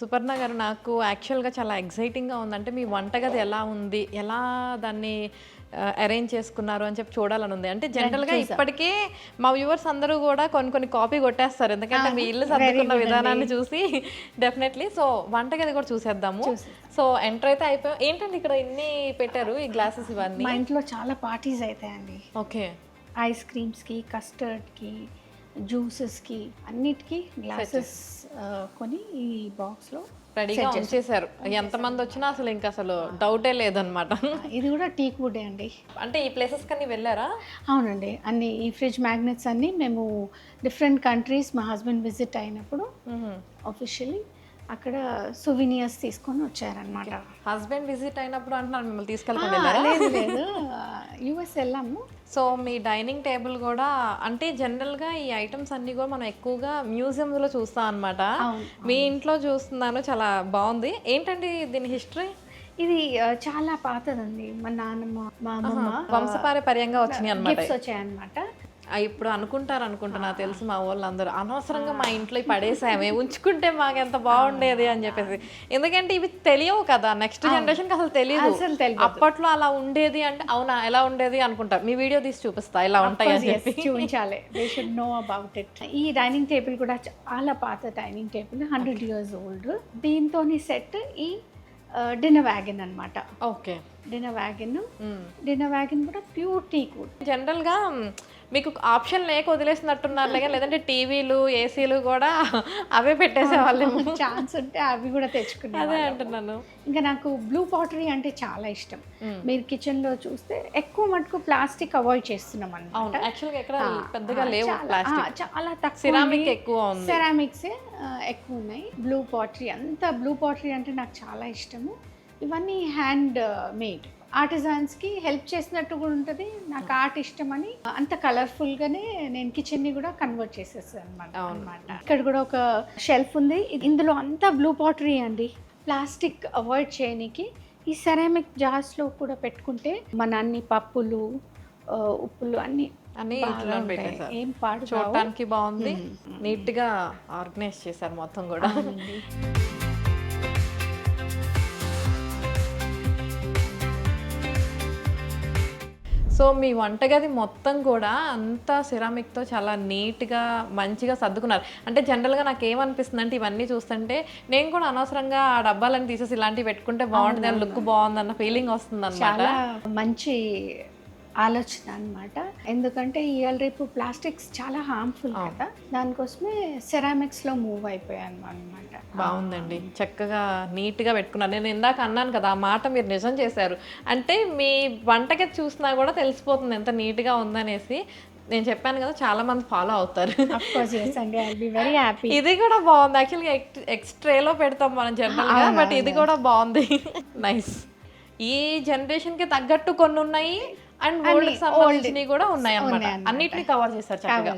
సుపర్ణ గారు నాకు యాక్చువల్గా చాలా ఎగ్జైటింగ్గా ఉంది అంటే మీ వంటగది ఎలా ఉంది? ఎలా దాన్ని అరేంజ్ చేసుకున్నారు అని చెప్పి చూడాలని ఉంది. అంటే జనరల్గా ఇప్పటికే మా వ్యూవర్స్ అందరూ కూడా కొన్ని కొన్ని కాపీ కొట్టేస్తారు. ఎందుకంటే మీ ఇల్లు సర్దుకున్న విధానాన్ని చూసి డెఫినెట్లీ సో వంటగది కూడా చూసేద్దాము. సో ఎంటర్ అయితే అయిపోయి. ఏంటండి ఇక్కడ ఇన్ని పెట్టారు ఈ గ్లాసెస్ ఇవన్నీ? మా ఇంట్లో చాలా పార్టీస్ అవుతాయండి ఓకే ఐస్ క్రీమ్స్కి కస్టర్డ్కి జ్యూసెస్కి అన్నిటికీ గ్లాసెస్ కొని ఈ బాక్స్లో రెడీగా ఉంచేశారు. ఎంతమంది వచ్చినా అసలు ఇంకా అసలు డౌటే లేదనమాట ఇది కూడా టీక్ వుడే అండి. అంటే ఈ ప్లేసెస్ కన్నీ వెళ్ళారా? అవునండి. అన్ని ఈ ఫ్రిడ్జ్ మ్యాగ్నెట్స్ అన్నీ మేము డిఫరెంట్ కంట్రీస్ మా హస్బెండ్ విజిట్ అయినప్పుడు ఆఫీషియలీ అక్కడ సువినియర్స్ తీసుకొని వచ్చారనమాట హస్బెండ్ విజిట్ అయినప్పుడు అంటున్నారు మిమ్మల్ని వెళ్ళారా? లేదు లేదు. యుఎస్ వెళ్ళాము. సో మీ డైనింగ్ టేబుల్ కూడా అంటే జనరల్గా ఈ ఐటమ్స్ అన్నీ కూడా మనం ఎక్కువగా మ్యూజియంలో చూస్తాం అనమాట మీ ఇంట్లో చూస్తున్నాను చాలా బాగుంది. ఏంటండి దీని హిస్టరీ? ఇది చాలా పాతదండి. మా నాన్నమ్మ మా అమ్మమ్మ వంశపారపర్యంగా వచ్చినాయి అనమాట వచ్చాయన్నమాట. ఇప్పుడు అనుకుంటారు అనుకుంటున్నా తెలుసు మా వాళ్ళందరూ అనవసరంగా మా ఇంట్లో పడేసామే ఉంచుకుంటే మాకు ఎంత బాగుండేది అని చెప్పేసి. ఎందుకంటే ఇవి తెలియవు కదా నెక్స్ట్ జనరేషన్కి అసలు తెలియదు అసలు తెలియదు. అప్పట్లో అలా ఉండేది అంటే అవునా ఎలా ఉండేది అనుకుంటారు మీ వీడియో తీసి చూపిస్తా ఇలా ఉంటాయి అని చెప్పి. చూపించాలి. They should know about it ఈ డైనింగ్ టేబుల్ కూడా చాలా పాత dining table hundred years old దీంతో సెట్ ఈ డిన్నర్ వ్యాగన్ అన్నమాట. Okay dinner wagon dinner wagon కూడా ప్యూర్ టీ కూడా. జనరల్గా మీకు ఆప్షన్ లేక వదిలేసినట్టున్నారు లేక లేదంటే టీవీలు ఏసీలు కూడా అవే పెట్టేసేవాళ్ళేమో. ఛాన్స్ ఉంటే అవి కూడా తెచ్చుకున్నాను అదే అంటున్నాను. ఇంకా నాకు బ్లూ పాటరీ అంటే చాలా ఇష్టం. మీరు కిచెన్లో చూస్తే ఎక్కువ మటుకు ప్లాస్టిక్ అవాయిడ్ చేస్తున్నాం అవును అన్నమాట యాక్చువల్గా ఎక్కడ పెద్దగా లేవు చాలా- తక్కువ సిరామిక్ ఎక్కువ సెరామిక్స్ ఎక్కువ ఉన్నాయి. బ్లూ పాటరీ అంతా బ్లూ పాటరీ అంటే నాకు చాలా ఇష్టము. ఇవన్నీ హ్యాండ్ మేడ్ ఆర్టిజాన్స్కి హెల్ప్ చేసినట్టు కూడా ఉంటుంది. నాకు ఆర్ట్ ఇష్టం అని అంత కలర్ఫుల్గానే నేను కిచెన్ని కూడా కన్వర్ట్ చేసేసాను అనమాట అనమాట ఇక్కడ కూడా ఒక షెల్ఫ్ ఉంది. ఇది- ఇందులో అంతా బ్లూ పాటరీ అండి. ప్లాస్టిక్ అవాయిడ్ చేయడానికి ఈ సెరామిక్ జార్స్లో కూడా పెట్టుకుంటే మన అన్ని పప్పులు ఉప్పులు అన్ని. పెట్టేశారు. ఏం పాడు. చూడటానికి బాగుంది. నీట్గా ఆర్గనైజ్ చేశారు మొత్తం కూడా. సో మీ వంటగది మొత్తం కూడా అంతా ceramic తో చాలా నీట్గా మంచిగా సర్దుకున్నారు. అంటే జనరల్గా నాకు ఏమనిపిస్తుంది అంటే ఇవన్నీ చూస్తుంటే నేను కూడా అనవసరంగా ఆ డబ్బాలని తీసేసి ఇలాంటివి పెట్టుకుంటే బాగుంటుంది అని లుక్ బాగుంది అన్న ఫీలింగ్ వస్తుంది అనమాట చాలా మంచి ఆలోచన అన్నమాట. ఎందుకంటే ఇవాళ రేపు ప్లాస్టిక్స్ చాలా హార్మ్ఫుల్ కదా. దానికోసమే సెరామిక్స్లో మూవ్ అయిపోయాను అనమాట బాగుందండి. చక్కగా నీట్గా పెట్టుకున్నారు. నేను ఇందాక అన్నాను కదా ఆ మాట మీరు నిజం చేశారు. అంటే మీ వంటగది చూసినా కూడా తెలిసిపోతుంది ఎంత నీట్గా ఉందనేసి. నేను చెప్పాను కదా చాలా మంది ఫాలో అవుతారు. వెరీ హ్యాపీ ఇది కూడా బాగుంది. యాక్చువల్గా ఎక్స్ట్రేలో పెడతాం మనం జనరల్గా బట్ ఇది కూడా బాగుంది. నైస్ ఈ జనరేషన్కి తగ్గట్టు కొన్ని ఉన్నాయి అండ్ ఓల్డ్ సంబంధించినవి కూడా ఉన్నాయి అన్నమాట. అన్నిటిని కవర్ చేస్తారు చక్కగా.